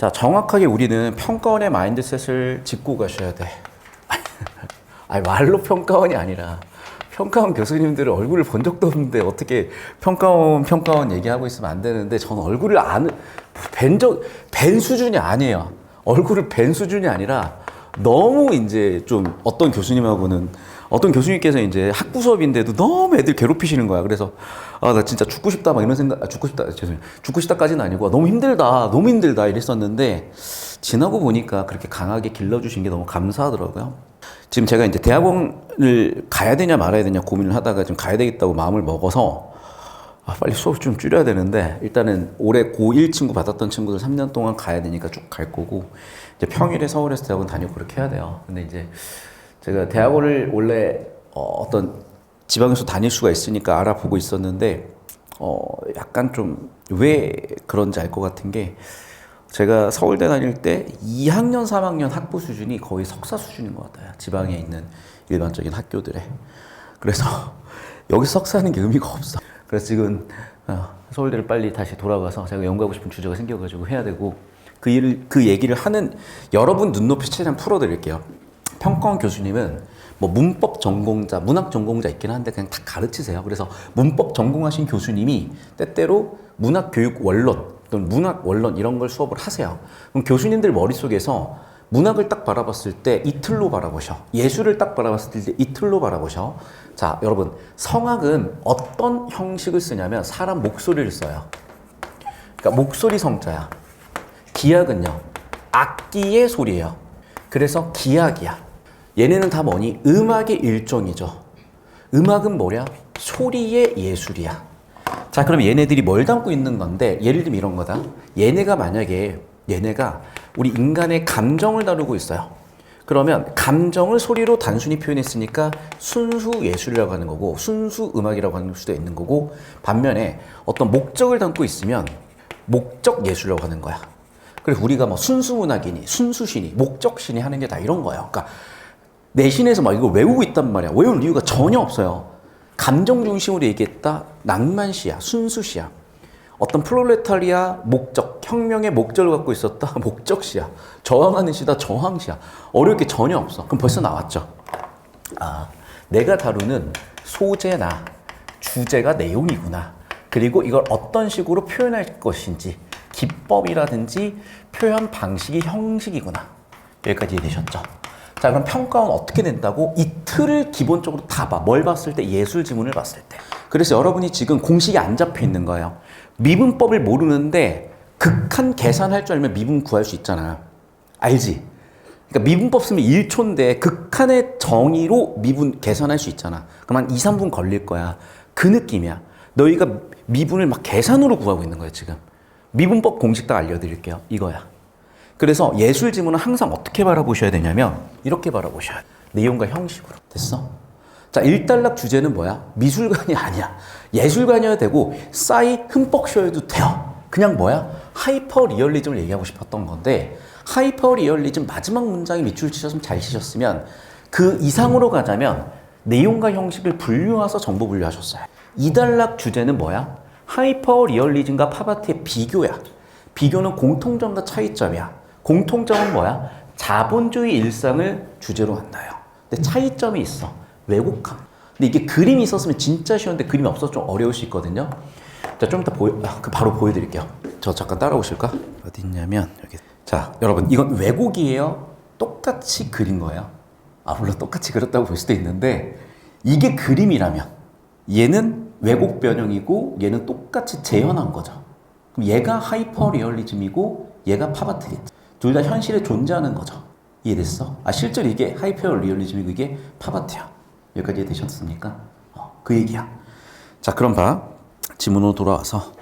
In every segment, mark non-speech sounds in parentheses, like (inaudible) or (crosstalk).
자, 정확하게 우리는 평가원의 마인드셋을 짚고 가셔야 돼. (laughs) 아니, 말로 평가원이 아니라 평가원 교수님들의 얼굴을 본 적도 없는데 어떻게 평가원, 평가원 얘기하고 있으면 안 되는데 저는 얼굴을 아는, 뵌 적, 뵌 수준이 아니에요. 얼굴을 뵌 수준이 아니라 너무 이제 좀 어떤 교수님하고는 어떤 교수님께서 이제 학부 수업인데도 너무 애들 괴롭히시는 거야. 그래서 아, 나 진짜 죽고 싶다 막 이런 생각, 아, 죽고 싶다, 죄송해요. 죽고 싶다까지는 아니고 아, 너무 힘들다, 너무 힘들다 이랬었는데 지나고 보니까 그렇게 강하게 길러주신 게 너무 감사하더라고요. 지금 제가 이제 대학원을 가야 되냐 말아야 되냐 고민을 하다가 지금 가야 되겠다고 마음을 먹어서 아, 빨리 수업 좀 줄여야 되는데 일단은 올해 고1 친구 받았던 친구들 3년 동안 가야 되니까 쭉 갈 거고 이제 평일에 서울에서 대학원 다니고 그렇게 해야 돼요. 근데 이제 제가 대학원을 원래 어, 어떤 지방에서 다닐 수가 있으니까 알아보고 있었는데 어 약간 좀 왜 그런지 알 것 같은 게 제가 서울대 다닐 때 2학년, 3학년 학부 수준이 거의 석사 수준인 것 같아요. 지방에 있는 일반적인 학교들에. 그래서 (laughs) 여기 석사하는 게 의미가 없어. 그래서 지금 어, 서울대를 빨리 다시 돌아가서 제가 연구하고 싶은 주제가 생겨가지고 해야 되고 그 일을 그 얘기를 하는 여러분 눈높이 최대한 풀어드릴게요. 평가원 교수님은 뭐 문법 전공자, 문학 전공자 있긴 한데 그냥 다 가르치세요. 그래서 문법 전공하신 교수님이 때때로 문학 교육 원론 또는 문학 원론 이런 걸 수업을 하세요. 그럼 교수님들 머릿속에서 문학을 딱 바라봤을 때 이틀로 바라보셔. 예술을 딱 바라봤을 때 이틀로 바라보셔. 자, 여러분, 성악은 어떤 형식을 쓰냐면 사람 목소리를 써요. 그러니까 목소리 성자야. 기악은요, 악기의 소리예요. 그래서 기악이야. 얘네는 다 뭐니? 음악의 일종이죠. 음악은 뭐냐? 소리의 예술이야. 자, 그럼 얘네들이 뭘 담고 있는 건데, 예를 들면 이런 거다. 얘네가 만약에, 얘네가 우리 인간의 감정을 다루고 있어요. 그러면 감정을 소리로 단순히 표현했으니까 순수 예술이라고 하는 거고, 순수 음악이라고 하는 수도 있는 거고, 반면에 어떤 목적을 담고 있으면 목적 예술이라고 하는 거야. 그래서 우리가 뭐 순수 문학이니, 순수시니, 목적시니 하는 게 다 이런 거예요. 그러니까 내신에서 막 이걸 외우고 있단 말이야. 외울 이유가 전혀 없어요. 감정 중심으로 얘기했다. 낭만시야, 순수시야. 어떤 프롤레타리아 목적, 혁명의 목적을 갖고 있었다. (laughs) 목적시야. 저항하는 시다. 저항시야. 어려울 게 전혀 없어. 그럼 벌써 나왔죠. 아, 내가 다루는 소재나 주제가 내용이구나. 그리고 이걸 어떤 식으로 표현할 것인지 기법이라든지 표현 방식이 형식이구나. 여기까지 이해되셨죠? 자, 그럼 평가원 어떻게 된다고? 이 틀을 기본적으로 다 봐. 뭘 봤을 때? 예술 지문을 봤을 때. 그래서 여러분이 지금 공식이 안 잡혀 있는 거예요. 미분법을 모르는데 극한 계산할 줄 알면 미분 구할 수 있잖아. 알지? 그러니까 미분법 쓰면 1초인데 극한의 정의로 미분 계산할 수 있잖아. 한 2, 3분 걸릴 거야. 그 느낌이야. 너희가 미분을 막 계산으로 구하고 있는 거야, 지금. 미분법 공식 딱 알려드릴게요. 이거야. 그래서 예술 지문은 항상 어떻게 바라보셔야 되냐면 이렇게 바라보셔야 돼. 내용과 형식으로. 됐어? 자, 일단락 주제는 뭐야? 미술관이 아니야. 예술관이어야 되고 싸이 흠뻑 쉬어도 돼요. 그냥 뭐야? 하이퍼 리얼리즘을 얘기하고 싶었던 건데 하이퍼 리얼리즘 마지막 문장에 밑줄 치셨으면 잘 치셨으면 그 이상으로 가자면 내용과 형식을 분류해서 정보 분류하셨어요. 이단락 주제는 뭐야? 하이퍼 리얼리즘과 파바티의 비교야. 비교는 공통점과 차이점이야. 공통점은 뭐야? 자본주의 일상을 주제로 한다요. 근데 차이점이 있어. 왜곡함. 근데 이게 그림이 있었으면 진짜 쉬웠는데 그림이 없어서 좀 어려울 수 있거든요. 자, 좀 이따 보여, 아, 그 바로 보여드릴게요. 저 잠깐 따라오실까? 어디 있냐면, 여기. 자, 여러분, 이건 왜곡이에요? 똑같이 그린 거예요. 아, 물론 똑같이 그렸다고 볼 수도 있는데, 이게 그림이라면, 얘는 왜곡 변형이고, 얘는 똑같이 재현한 거죠. 그럼 얘가 하이퍼 리얼리즘이고, 얘가 파바트겠지. 둘 다 현실에 존재하는 거죠. 이해됐어? 아, 실제로 이게 하이퍼 리얼리즘이고, 이게 파바트야. 여기까지 이해되셨습니까? 어, 그 얘기야. 자, 그럼 봐. 지문으로 돌아와서.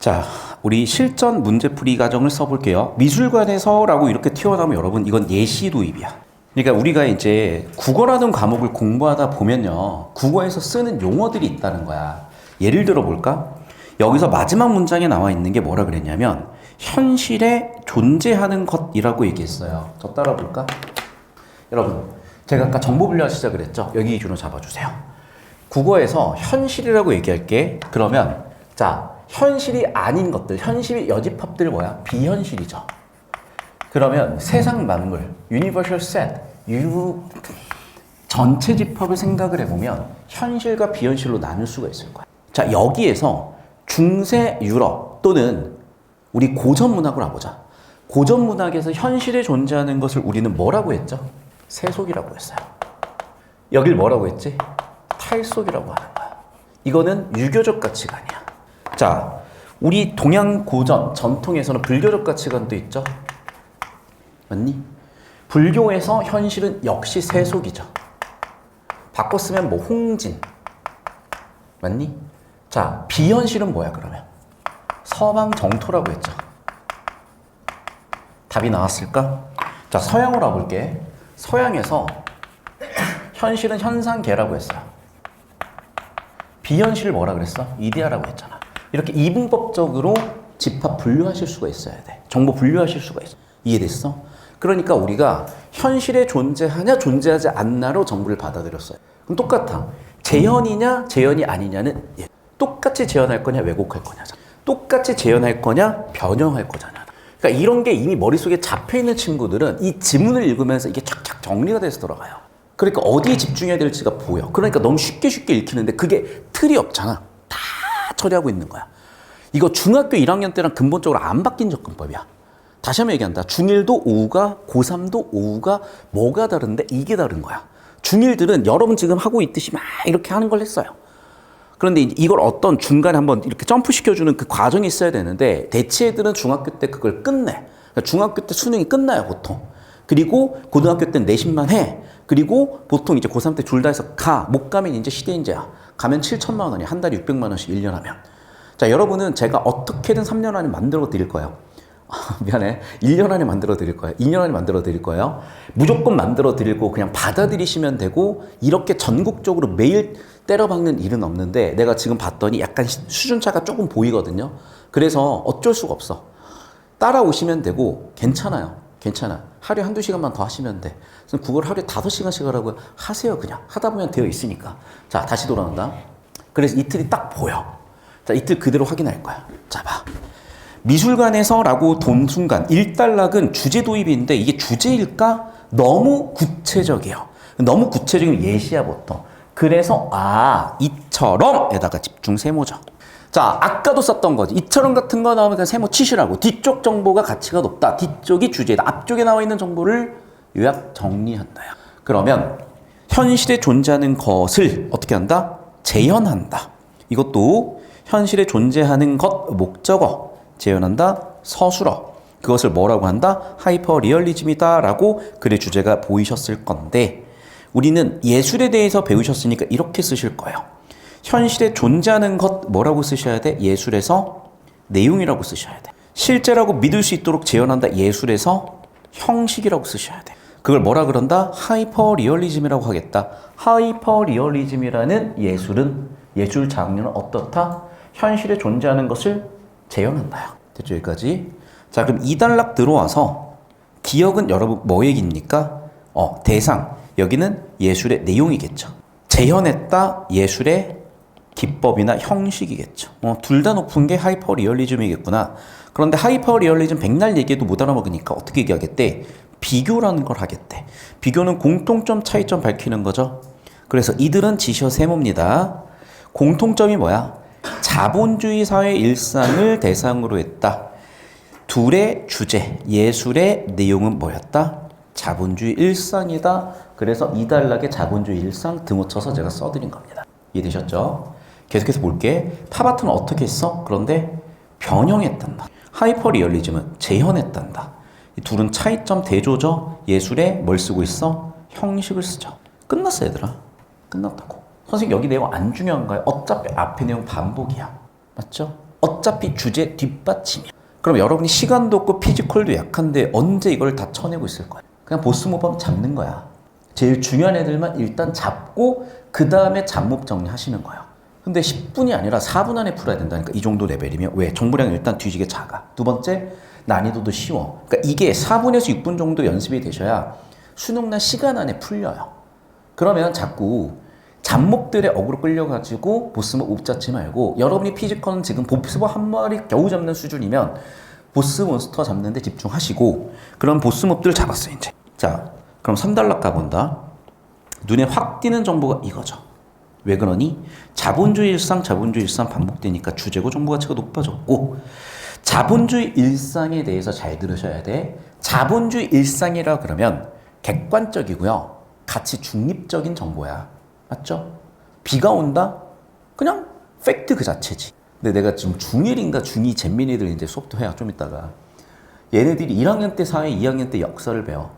자, 우리 실전 문제풀이 과정을 써볼게요. 미술관에서라고 이렇게 튀어나오면 여러분, 이건 예시 도입이야. 그러니까 우리가 이제 국어라는 과목을 공부하다 보면요. 국어에서 쓰는 용어들이 있다는 거야. 예를 들어 볼까? 여기서 마지막 문장에 나와 있는 게 뭐라 그랬냐면, 현실에 존재하는 것이라고 얘기했어요. 저 따라 볼까? 여러분, 제가 아까 정보 분류하 시작을 했죠? 여기 기준으로 잡아주세요. 국어에서 현실이라고 얘기할게. 그러면, 자, 현실이 아닌 것들, 현실의 여집합들 뭐야? 비현실이죠. 그러면 세상 만물, universal set, 유 전체 집합을 생각을 해보면 현실과 비현실로 나눌 수가 있을 거야. 자 여기에서 중세 유럽 또는 우리 고전 문학으로 와보자. 고전 문학에서 현실에 존재하는 것을 우리는 뭐라고 했죠? 세속이라고 했어요. 여길 뭐라고 했지? 탈속이라고 하는 거야. 이거는 유교적 가치관이야. 자, 우리 동양 고전 전통에서는 불교적 가치관도 있죠. 맞니? 불교에서 현실은 역시 세속이죠. 바꿨으면 뭐 홍진. 맞니? 자, 비현실은 뭐야 그러면? 서방 정토라고 했죠. 답이 나왔을까? 자, 서양으로 와볼게. 서양에서 현실은 현상계라고 했어요. 비현실 뭐라 그랬어? 이데아라고 했잖아. 이렇게 이분법적으로 집합 분류하실 수가 있어야 돼. 정보 분류하실 수가 있어. 이해됐어? 그러니까 우리가 현실에 존재하냐 존재하지 않나로 정보를 받아들였어요. 그럼 똑같아. 재현이냐 재현이 아니냐는 예. 똑같이 재현할 거냐 왜곡할 거냐. 똑같이 재현할 거냐 변형할 거잖아. 그러니까 이런 게 이미 머릿속에 잡혀 있는 친구들은 이 지문을 읽으면서 이게 착착 정리가 돼서 돌아가요. 그러니까 어디에 집중해야 될지가 보여. 그러니까 너무 쉽게 쉽게 읽히는데 그게 틀이 없잖아. 다 처리하고 있는 거야. 이거 중학교 1학년 때랑 근본적으로 안 바뀐 접근법이야. 다시 한번 얘기한다. 중1도 오후가, 고3도 오후가 뭐가 다른데 이게 다른 거야. 중1들은 여러분 지금 하고 있듯이 막 이렇게 하는 걸 했어요. 그런데 이걸 어떤 중간에 한번 이렇게 점프 시켜주는 그 과정이 있어야 되는데 대치 애들은 중학교 때 그걸 끝내. 그러니까 중학교 때 수능이 끝나요, 보통. 그리고 고등학교 때는 내신만 해. 그리고 보통 이제 고3 때 둘 다 해서 가. 못 가면 이제 시대인재야. 가면 7천만 원이 한 달에 600만 원씩 1년 하면. 자, 여러분은 제가 어떻게든 3년 안에 만들어 드릴 거예요. (laughs) 미안해. 1년 안에 만들어 드릴 거예요. 2년 안에 만들어 드릴 거예요. 무조건 만들어 드리고 그냥 받아들이시면 되고 이렇게 전국적으로 매일 때려박는 일은 없는데 내가 지금 봤더니 약간 시- 수준차가 조금 보이거든요. 그래서 어쩔 수가 없어. 따라오시면 되고 괜찮아요. 괜찮아. 하루에 한두 시간만 더 하시면 돼. 그래서 그걸 하루에 다섯 시간씩 하라고 하세요. 그냥. 하다 보면 되어 있으니까. 자, 다시 돌아온다. 그래서 이틀이 딱 보여. 자, 이틀 그대로 확인할 거야. 자, 봐. 미술관에서라고 돈 순간 일단락은 주제 도입인데 이게 주제일까? 너무 구체적이에요. 너무 구체적이면 예시야 보통. 그래서 아 이처럼에다가 집중 세모죠. 자 아까도 썼던 거지. 이처럼 같은 거 나오면 그냥 세모 치시라고. 뒤쪽 정보가 가치가 높다. 뒤쪽이 주제다. 앞쪽에 나와 있는 정보를 요약 정리한다요. 그러면 현실에 존재하는 것을 어떻게 한다? 재현한다. 이것도 현실에 존재하는 것 목적어 재현한다? 서술어. 그것을 뭐라고 한다? 하이퍼 리얼리즘이다 라고 글의 주제가 보이셨을 건데 우리는 예술에 대해서 배우셨으니까 이렇게 쓰실 거예요. 현실에 존재하는 것 뭐라고 쓰셔야 돼? 예술에서 내용이라고 쓰셔야 돼. 실제라고 믿을 수 있도록 재현한다? 예술에서 형식이라고 쓰셔야 돼. 그걸 뭐라 그런다? 하이퍼 리얼리즘이라고 하겠다. 하이퍼 리얼리즘이라는 예술은 예술 장르는 어떻다? 현실에 존재하는 것을 재현한다요. 됐죠 여기까지? 자 그럼 이단락 들어와서 기억은 여러분 뭐 얘기입니까? 어 대상 여기는 예술의 내용이겠죠. 재현했다 예술의 기법이나 형식이겠죠. 어, 둘 다 높은 게 하이퍼 리얼리즘이겠구나. 그런데 하이퍼 리얼리즘 백날 얘기해도 못 알아먹으니까 어떻게 얘기하겠대? 비교라는 걸 하겠대. 비교는 공통점, 차이점 밝히는 거죠. 그래서 이들은 지셔 세모입니다. 공통점이 뭐야? 자본주의 사회 일상을 대상으로 했다. 둘의 주제, 예술의 내용은 뭐였다? 자본주의 일상이다. 그래서 이달락의 자본주의 일상 등호쳐서 제가 써드린 겁니다. 이해되셨죠? 계속해서 볼게. 파바트는 어떻게 했어? 그런데 변형했단다. 하이퍼 리얼리즘은 재현했단다. 이 둘은 차이점 대조죠. 예술에 뭘 쓰고 있어? 형식을 쓰죠. 끝났어 얘들아. 끝났다고. 선생님 여기 내용 안 중요한가요? 어차피 앞에 내용 반복이야. 맞죠? 어차피 주제 뒷받침이야. 그럼 여러분이 시간도 없고 피지컬도 약한데 언제 이걸 다 쳐내고 있을 거야? 그냥 보스 모범 잡는 거야. 제일 중요한 애들만 일단 잡고 그 다음에 잡목 정리하시는 거예요. 근데 10분이 아니라 4분 안에 풀어야 된다니까 이 정도 레벨이면 왜? 정보량이 일단 뒤지게 작아. 두 번째 난이도도 쉬워. 그러니까 이게 4분에서 6분 정도 연습이 되셔야 수능날 시간 안에 풀려요. 그러면 자꾸 잡목들의 어그로 끌려가지고 보스모 옵 잡지 말고 여러분이 피지컬은 지금 보스모 한 마리 겨우 잡는 수준이면 보스 몬스터 잡는 데 집중하시고 그런 보스 몹들 잡았어요 이제. 자 그럼 3단락 가본다. 눈에 확 띄는 정보가 이거죠. 왜 그러니? 자본주의 일상, 자본주의 일상 반복되니까 주제고 정보 가치가 높아졌고 자본주의 일상에 대해서 잘 들으셔야 돼. 자본주의 일상이라 그러면 객관적이고요. 가치 중립적인 정보야. 맞죠? 비가 온다? 그냥 팩트 그 자체지. 근데 내가 지금 중1인가 중2 잼민이들 이제 수업도 해야 좀 이따가 얘네들이 1학년 때 사회, 2학년 때 역사를 배워.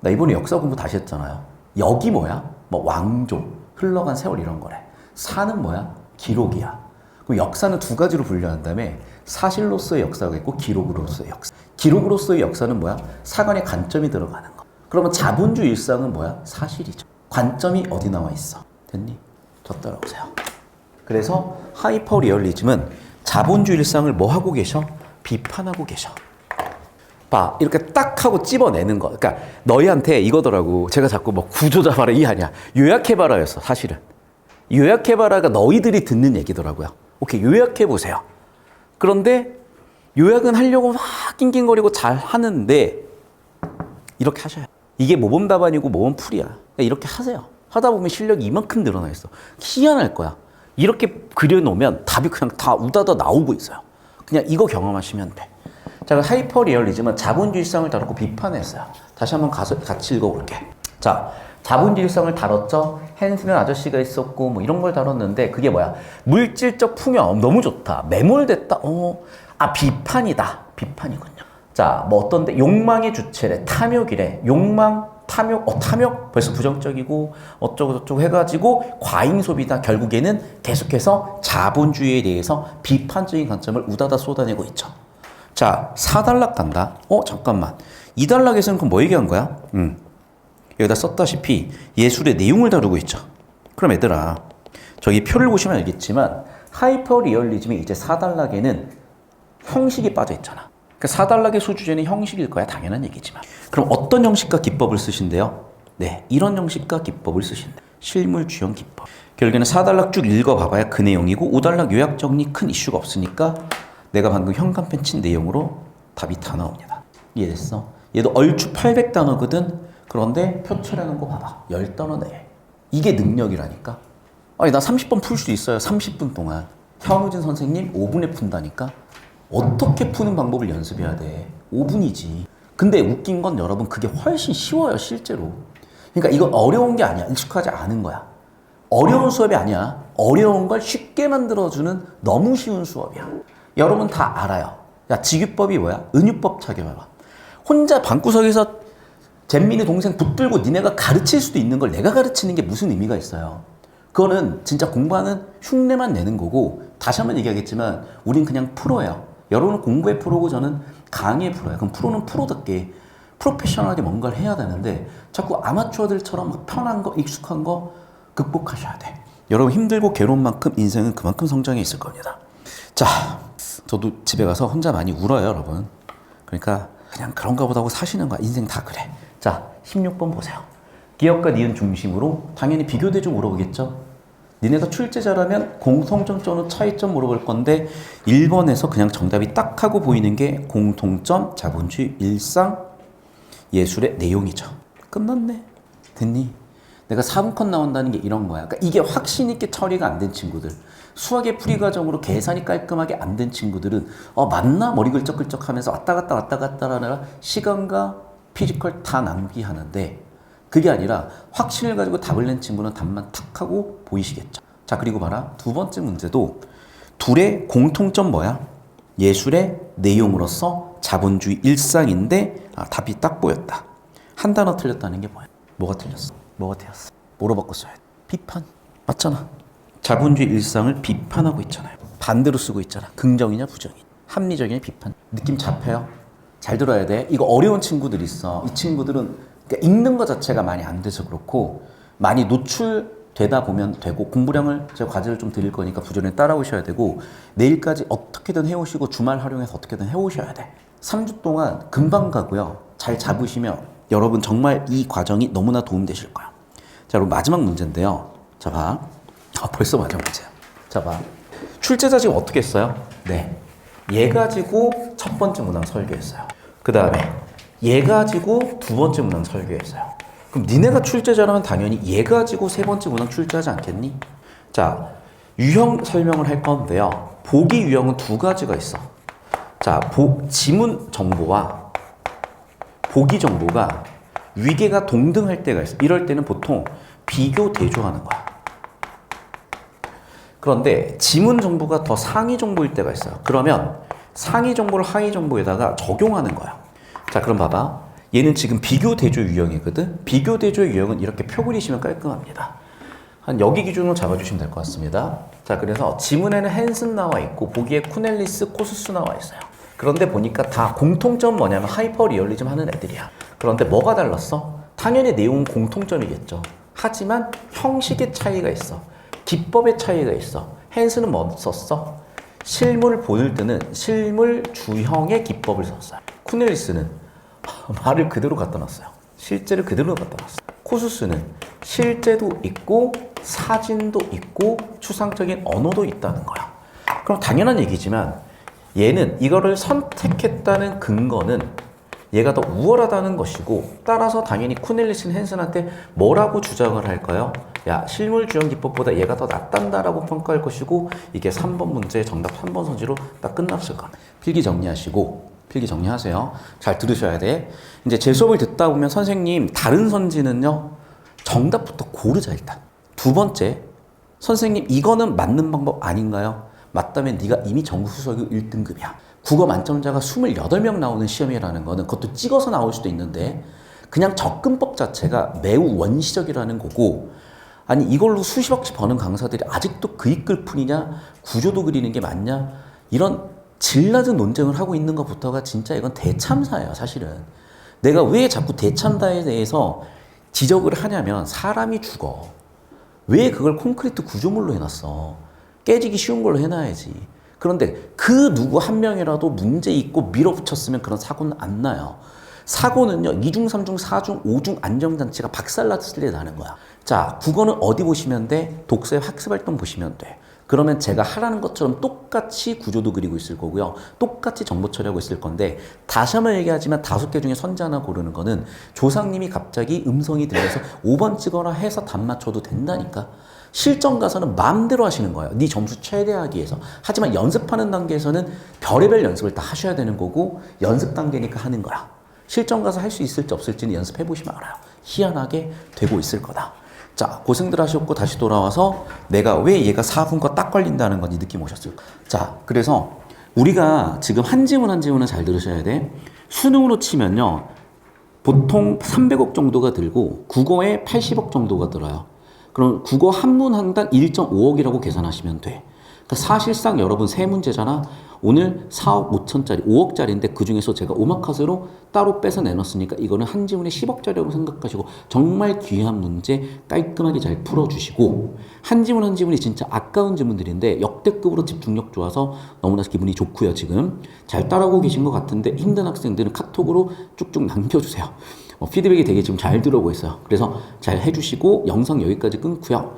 나 이번에 역사 공부 다시 했잖아요. 역이 뭐야? 뭐 왕조, 흘러간 세월 이런 거래. 사는 뭐야? 기록이야. 그럼 역사는 두 가지로 분류한 다음에 사실로서의 역사가 있고 기록으로서의 역사. 기록으로서의 역사는 뭐야? 사관의 관점이 들어가는 거. 그러면 자본주의 일상은 뭐야? 사실이죠. 관점이 어디 나와 있어? 됐니? 저 따라오세요. 그래서 하이퍼 리얼리즘은 자본주의 일상을 뭐 하고 계셔? 비판하고 계셔. 봐 이렇게 딱 하고 찝어내는 거. 그러니까 너희한테 이거더라고. 제가 자꾸 뭐 구조 잡아라 이 아니야. 요약해봐라였어 사실은. 요약해봐라가 너희들이 듣는 얘기더라고요. 오케이 요약해 보세요. 그런데 요약은 하려고 막 낑낑거리고 잘 하는데 이렇게 하셔요. 이게 모범 답안이고 모범 풀이야. 그러니까 이렇게 하세요. 하다 보면 실력이 이만큼 늘어나 있어. 희한할 거야. 이렇게 그려놓으면 답이 그냥 다 우다다 나오고 있어요. 그냥 이거 경험하시면 돼. 자, 하이퍼 리얼리즘은 자본주의 일상을 다루고 비판했어요. 다시 한번 가서 같이 읽어볼게. 자, 자본주의 일상을 다뤘죠. 헨스는 아저씨가 있었고 뭐 이런 걸 다뤘는데 그게 뭐야? 물질적 풍요함 너무 좋다. 매몰됐다. 어, 아 비판이다. 비판이군요. 자, 뭐 어떤데 욕망의 주체래. 탐욕이래. 욕망, 탐욕, 어 탐욕 벌써 부정적이고 어쩌고 저쩌고 해가지고 과잉 소비다. 결국에는 계속해서 자본주의에 대해서 비판적인 관점을 우다다 쏟아내고 있죠. 자, 4단락 간다. 어, 잠깐만. 2단락에서는 그럼 뭐 얘기한 거야? 음. 여기다 썼다시피 예술의 내용을 다루고 있죠. 그럼 얘들아, 저기 표를 보시면 알겠지만 하이퍼 리얼리즘의 이제 4단락에는 형식이 빠져 있잖아. 그 4단락의 소주제는 형식일 거야. 당연한 얘기지만. 그럼 어떤 형식과 기법을 쓰신대요? 네, 이런 형식과 기법을 쓰신대. 실물 주형 기법. 결국에는 4단락 쭉 읽어봐봐야 그 내용이고 5단락 요약 정리 큰 이슈가 없으니까 내가 방금 현관펜 친 내용으로 답이 다 나옵니다. 이해됐어? 얘도 얼추 800단어거든. 그런데 표출하는 거 봐봐. 10단어 내. 이게 능력이라니까. 아니 나 30번 풀 수 있어요. 30분 동안. 현우진 선생님 5분에 푼다니까. 어떻게 푸는 방법을 연습해야 돼. 5분이지. 근데 웃긴 건 여러분 그게 훨씬 쉬워요 실제로. 그러니까 이건 어려운 게 아니야. 익숙하지 않은 거야. 어려운 수업이 아니야. 어려운 걸 쉽게 만들어주는 너무 쉬운 수업이야. 여러분 다 알아요. 야, 직유법이 뭐야? 은유법 착용해봐. 혼자 방구석에서 잼민이 동생 붙들고 니네가 가르칠 수도 있는 걸 내가 가르치는 게 무슨 의미가 있어요? 그거는 진짜 공부하는 흉내만 내는 거고 다시 한번 얘기하겠지만 우린 그냥 프로예요. 여러분은 공부의 프로고 저는 강의의 프로예요. 그럼 프로는 프로답게 프로페셔널하게 뭔가를 해야 되는데 자꾸 아마추어들처럼 막 편한 거, 익숙한 거 극복하셔야 돼. 여러분 힘들고 괴로운 만큼 인생은 그만큼 성장해 있을 겁니다. 자, 저도 집에 가서 혼자 많이 울어요, 여러분. 그러니까 그냥 그런가 보다 하고 사시는 거야. 인생 다 그래. 자, 16번 보세요. 기업과 니은 중심으로 당연히 비교 대조 물어보겠죠. 니네가 출제자라면 공통점 또는 차이점 물어볼 건데 1번에서 그냥 정답이 딱 하고 보이는 게 공통점, 자본주의, 일상, 예술의 내용이죠. 끝났네. 됐니? 내가 4분 컷 나온다는 게 이런 거야. 그러니까 이게 확신 있게 처리가 안 된 친구들. 수학의 풀이 과정으로 계산이 깔끔하게 안 된 친구들은 어 맞나 머리 글쩍글쩍 하면서 왔다 갔다 왔다 갔다 하느라 시간과 피지컬 다 낭비하는데 그게 아니라 확신을 가지고 답을 낸 친구는 답만 탁 하고 보이시겠죠. 자 그리고 봐라 두 번째 문제도 둘의 공통점 뭐야? 예술의 내용으로서 자본주의 일상인데 아, 답이 딱 보였다. 한 단어 틀렸다는 게 뭐야? 뭐가 틀렸어? 뭐가 틀렸어? 뭐로 바꿨어야 돼? 비판. 맞잖아. 자본주의 일상을 비판하고 있잖아요. 반대로 쓰고 있잖아. 긍정이냐 부정이냐. 합리적이냐 비판. 느낌 잡혀요? 잘 들어야 돼. 이거 어려운 친구들 있어. 이 친구들은 그러니까 읽는 것 자체가 많이 안 돼서 그렇고 많이 노출되다 보면 되고 공부량을 제가 과제를 좀 드릴 거니까 부전에 따라오셔야 되고 내일까지 어떻게든 해오시고 주말 활용해서 어떻게든 해오셔야 돼. 3주 동안 금방 가고요. 잘 잡으시면 여러분 정말 이 과정이 너무나 도움되실 거야. 자, 그럼 마지막 문제인데요. 자, 봐. 아, 벌써 마지막 문제야. 자, 봐. 출제자 지금 어떻게 했어요? 네. 얘 가지고 첫 번째 문항 설계했어요. 그 다음에 얘 가지고 두 번째 문항 설계했어요. 그럼 니네가 출제자라면 당연히 얘 가지고 세 번째 문항 출제하지 않겠니? 자, 유형 설명을 할 건데요. 보기 유형은 두 가지가 있어. 자, 보, 지문 정보와 보기 정보가 위계가 동등할 때가 있어. 이럴 때는 보통 비교 대조하는 거야. 그런데 지문 정보가 더 상위 정보일 때가 있어요. 그러면 상위 정보를 하위 정보에다가 적용하는 거야. 자, 그럼 봐봐. 얘는 지금 비교 대조 유형이거든. 비교 대조 유형은 이렇게 표 그리시면 깔끔합니다. 한 여기 기준으로 잡아주시면 될 것 같습니다. 자, 그래서 지문에는 헨슨 나와 있고 보기에 쿠넬리스, 코스수 나와 있어요. 그런데 보니까 다 공통점 뭐냐면 하이퍼 리얼리즘 하는 애들이야. 그런데 뭐가 달랐어? 당연히 내용은 공통점이겠죠. 하지만 형식의 차이가 있어. 기법의 차이가 있어. 헨스는 뭐 썼어? 실물 보일 때는 실물 주형의 기법을 썼어요. 쿠넬리스는 (laughs) 말을 그대로 갖다 놨어요. 실제를 그대로 갖다 놨어요. 코수스는 실제도 있고 사진도 있고 추상적인 언어도 있다는 거야. 그럼 당연한 얘기지만 얘는 이거를 선택했다는 근거는 얘가 더 우월하다는 것이고 따라서 당연히 쿠넬리스는 헨슨한테 뭐라고 주장을 할까요? 야 실물 주형 기법보다 얘가 더 낫단다라고 평가할 것이고 이게 3번 문제 정답 3번 선지로 딱 끝났을 거야. 필기 정리하시고 필기 정리하세요. 잘 들으셔야 돼. 이제 제 수업을 듣다 보면 선생님 다른 선지는요 정답부터 고르자 일단. 두 번째 선생님 이거는 맞는 방법 아닌가요? 맞다면 네가 이미 전국 수석이 1등급이야. 국어 만점자가 28명 나오는 시험이라는 거는 그것도 찍어서 나올 수도 있는데 그냥 접근법 자체가 매우 원시적이라는 거고 아니 이걸로 수십억씩 버는 강사들이 아직도 글 뿐이냐 구조도 그리는 게 맞냐 이런 질 낮은 논쟁을 하고 있는 것부터가 진짜 이건 대참사예요 사실은 내가 왜 자꾸 대참사에 대해서 지적을 하냐면 사람이 죽어 왜 그걸 콘크리트 구조물로 해놨어 깨지기 쉬운 걸로 해놔야지 그런데 그 누구 한 명이라도 문제 있고 밀어붙였으면 그런 사고는 안 나요. 사고는요, 2중, 3중, 4중, 5중 안정장치가 박살났을 때 나는 거야. 자, 국어는 어디 보시면 돼? 독서의 학습활동 보시면 돼. 그러면 제가 하라는 것처럼 똑같이 구조도 그리고 있을 거고요. 똑같이 정보 처리하고 있을 건데, 다시 한번 얘기하지만 다섯 개 중에 선지 하나 고르는 거는 조상님이 갑자기 음성이 들려서 5번 찍어라 해서 답 맞춰도 된다니까. 실전 가서는 마음대로 하시는 거예요. 네 점수 최대하기 위해서. 하지만 연습하는 단계에서는 별의별 연습을 다 하셔야 되는 거고 연습 단계니까 하는 거야. 실전 가서 할 수 있을지 없을지는 연습해 보시면 알아요. 희한하게 되고 있을 거다. 자, 고생들 하셨고 다시 돌아와서 내가 왜 얘가 4분과 딱 걸린다는 건지 느낌 오셨을까? 자, 그래서 우리가 지금 한 지문 한 지문은 잘 들으셔야 돼. 수능으로 치면요. 보통 300억 정도가 들고 국어에 80억 정도가 들어요. 그럼 국어 한 문 한 단 1.5억이라고 계산하시면 돼. 그러니까 사실상 여러분 세 문제잖아. 오늘 4억 5천짜리, 5억짜리인데 그 중에서 제가 오마카세로 따로 빼서 내놨으니까 이거는 한 지문에 10억짜리라고 생각하시고 정말 귀한 문제 깔끔하게 잘 풀어주시고 한 지문 한 지문이 진짜 아까운 지문들인데 역대급으로 집중력 좋아서 너무나 기분이 좋고요 지금 잘 따라오고 계신 것 같은데 힘든 학생들은 카톡으로 쭉쭉 남겨주세요. 어, 피드백이 되게 지금 잘 들어오고 있어요. 그래서 잘 해주시고 영상 여기까지 끊고요.